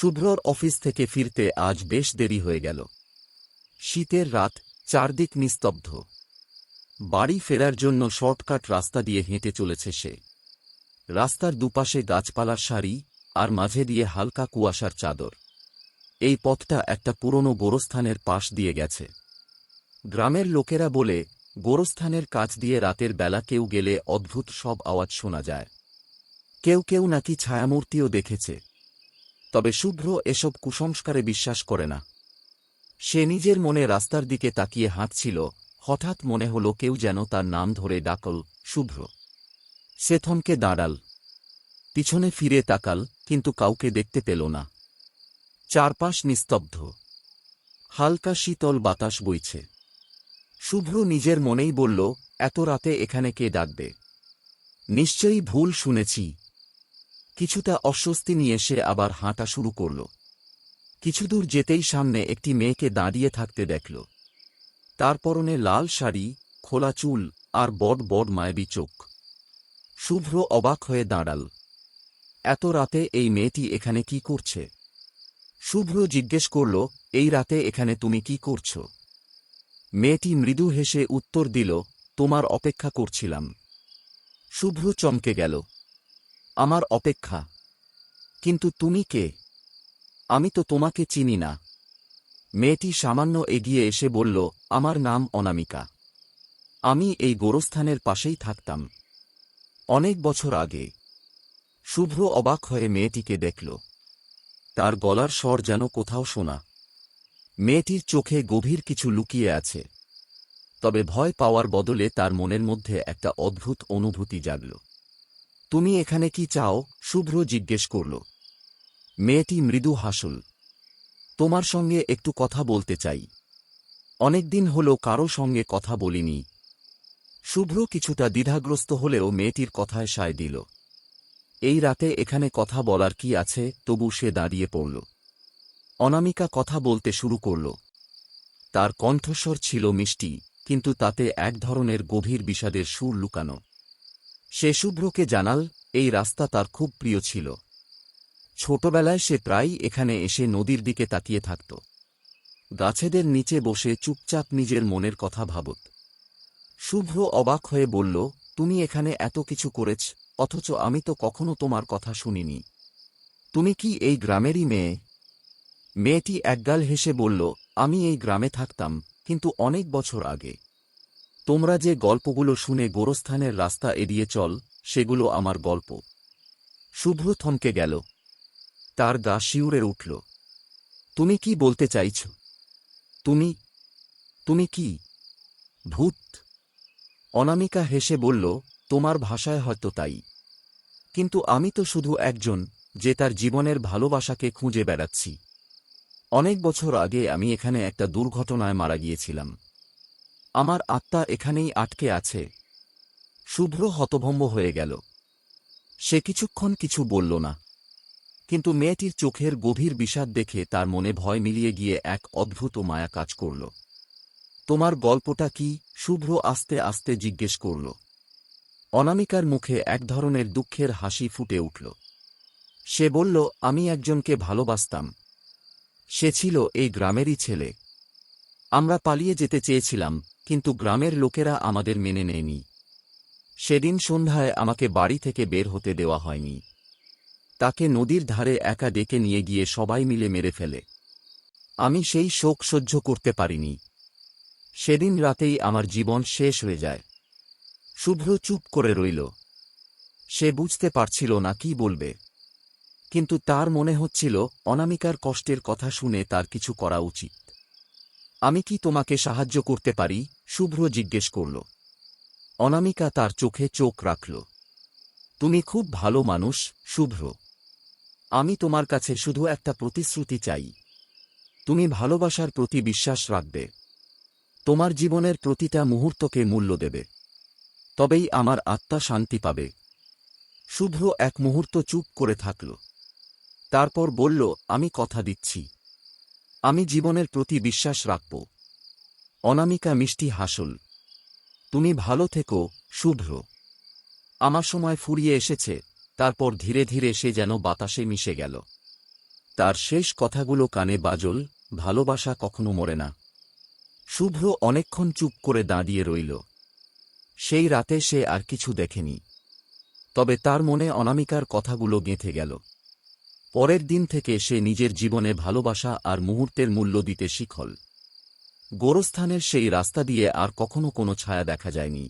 শুভ্রর অফিস থেকে ফিরতে আজ বেশ দেরি হয়ে গেল। শীতের রাত চারদিক নিস্তব্ধ। বাড়ি ফেরার জন্য শর্টকাট রাস্তা দিয়ে হেঁটে চলেছে সে। রাস্তার দুপাশে গাছপালার সারি আর মাঝে দিয়ে হালকা কুয়াশার চাদর। এই পথটা একটা পুরনো গোরস্থানের পাশ দিয়ে গেছে। গ্রামের লোকেরা বলে, গোরস্থানের কাছ দিয়ে রাতের বেলা কেউ গেলে অদ্ভুত সব আওয়াজ শোনা যায়। কেউ কেউ নাকি ছায়ামূর্তিও দেখেছে। তবে শুভ্র এসব কুসংস্কারে বিশ্বাস করে না। সে নিজের মনে রাস্তার দিকে তাকিয়ে হাঁটছিল, হঠাৎ মনে হল কেউ যেন তার নাম ধরে ডাকল, শুভ্র। সে থমকে দাঁড়াল। পিছনে ফিরে তাকাল, কিন্তু কাউকে দেখতে পেল না। চারপাশ নিস্তব্ধ। হালকা শীতল বাতাস বইছে। শুভ্র নিজের মনেই বলল, এত রাতে এখানে কে ডাকবে? নিশ্চয়ই ভুল শুনেছি। কিছুটা অস্বস্তি নিয়ে সে আবার হাঁটা শুরু করল। কিছুদূর যেতেই সামনে একটি মেয়েকে দাঁড়িয়ে থাকতে দেখল। তার পরনে লাল শাড়ি, খোলা চুল আর বড় বড় মায়াবী চোখ। শুভ্র অবাক হয়ে দাঁড়াল। এত রাতে এই মেয়েটি এখানে কি করছে? শুভ্র জিজ্ঞেস করল, এই রাতে এখানে তুমি কি করছ? মেয়েটি মৃদু হেসে উত্তর দিল, তোমার অপেক্ষা করছিলাম। শুভ্র চমকে গেল। আমার অপেক্ষা। কিন্তু তুমি কে? আমি তো তোমাকে চিনি না। মেয়েটি সামান্য এগিয়ে এসে বলল, আমার নাম অনামিকা। আমি এই গোরস্থানের পাশেই থাকতাম। অনেক বছর আগে। শুভ্র অবাক হয়ে মেয়েটিকে দেখল। তার গলার স্বর যেন কোথাও শোনা। মেয়েটির চোখে গভীর কিছু লুকিয়ে আছে। তবে ভয় পাওয়ার বদলে তার মনের মধ্যে একটা অদ্ভুত অনুভূতি জাগল। তুমি এখানে কি চাও? শুভ্র জিজ্ঞেস করল। মেয়েটি মৃদু হাসল। তোমার সঙ্গে একটু কথা বলতে চাই। অনেকদিন হল কারও সঙ্গে কথা বলিনি। শুভ্র কিছুটা দ্বিধাগ্রস্ত হলেও মেয়েটির কথায় সায় দিল। এই রাতে এখানে কথা বলার কি আছে? তবু সে দাঁড়িয়ে পড়ল। অনামিকা কথা বলতে শুরু করল। তার কণ্ঠস্বর ছিল মিষ্টি, কিন্তু তাতে এক ধরনের গভীর বিষাদের সুর লুকানো। সে শুভ্রকে জানাল, এই রাস্তা তার খুব প্রিয় ছিল। ছোটবেলায় সে প্রায়ই এখানে এসে নদীর দিকে তাকিয়ে থাকত। গাছেদের নিচে বসে চুপচাপ নিজের মনের কথা ভাবত। শুভ্র অবাক হয়ে বলল, তুমি এখানে এত কিছু করেছ, অথচ আমি তো কখনো তোমার কথা শুনিনি। তুমি কি এই গ্রামেরই মেয়ে? মেয়েটি একগাল হেসে বলল, আমি এই গ্রামে থাকতাম, কিন্তু অনেক বছর আগে। তোমরা যে গল্পগুলো শুনে গোরস্থানের রাস্তা এড়িয়ে চল, সেগুলো আমার গল্প। শুভ্র থমকে গেল। তার গা শিউরে উঠল। তুমি কি বলতে চাইছ? তুমি তুমি কি? ভূত। অনামিকা হেসে বলল, তোমার ভাষায় হয়তো তাই। কিন্তু আমি তো শুধু একজন, যে তার জীবনের ভালোবাসাকে খুঁজে বেড়াচ্ছি। অনেক বছর আগে আমি এখানে একটা দুর্ঘটনায় মারা গিয়েছিলাম। আমার আত্মা এখানেই আটকে আছে। শুভ্র হতভম্ব হয়ে গেল। সে কিছুক্ষণ কিছু বলল না। কিন্তু মেয়েটির চোখের গভীর বিষাদ দেখে তার মনে ভয় মিলিয়ে গিয়ে এক অদ্ভুত মায়া কাজ করল। তোমার গল্পটা কি? শুভ্র আস্তে আস্তে জিজ্ঞেস করল। অনামিকার মুখে এক ধরনের দুঃখের হাসি ফুটে উঠল। সে বলল, আমি একজনকে ভালোবাসতাম। সে ছিল এই গ্রামেরই ছেলে। আমরা পালিয়ে যেতে চেয়েছিলাম। কিন্তু গ্রামের লোকেরা আমাদের মেনে নেয়নি। সেদিন সন্ধ্যায় আমাকে বাড়ি থেকে বের হতে দেওয়া হয়নি। তাকে নদীর ধারে একা ডেকে নিয়ে গিয়ে সবাই মিলে মেরে ফেলে। আমি সেই শোক সহ্য করতে পারিনি। সেদিন রাতেই আমার জীবন শেষ হয়ে যায়। শুভ্র চুপ করে রইল। সে বুঝতে পারছিল না কি বলবে। কিন্তু তার মনে হচ্ছিল, অনামিকার কষ্টের কথা শুনে তার কিছু করা উচিত। আমি কি তোমাকে সাহায্য করতে পারি? শুভ্র জিজ্ঞেস করল। অনামিকা তার চোখে চোখ রাখল। তুমি খুব ভালো মানুষ, শুভ্র। আমি তোমার কাছে শুধু একটা প্রতিশ্রুতি চাই। তুমি ভালোবাসার প্রতি বিশ্বাস রাখবে। তোমার জীবনের প্রতিটা মুহূর্তকে মূল্য দেবে। তবেই আমার আত্মা শান্তি পাবে। শুভ্র এক মুহূর্ত চুপ করে থাকল। তারপর বলল, আমি কথা দিচ্ছি। আমি জীবনের প্রতি বিশ্বাস রাখব। অনামিকা মিষ্টি হাসল। তুমি ভালো থেকো, শুভ্র। আমার সময় ফুরিয়ে এসেছে, তারপর ধীরে ধীরে সে যেন বাতাসে মিশে গেল। তার শেষ কথাগুলো কানে বাজল, ভালোবাসা কখনো মরে না। শুভ্র অনেকক্ষণ চুপ করে দাঁড়িয়ে রইল। সেই রাতে সে আর কিছু দেখেনি। তবে তার মনে অনামিকার কথাগুলো গেঁথে গেল। পরের দিন থেকে সে নিজের জীবনে ভালোবাসা আর মুহূর্তের মূল্য দিতে শিখল। গোরস্থানের সেই রাস্তা দিয়ে আর কখনো কোনো ছায়া দেখা যায়নি।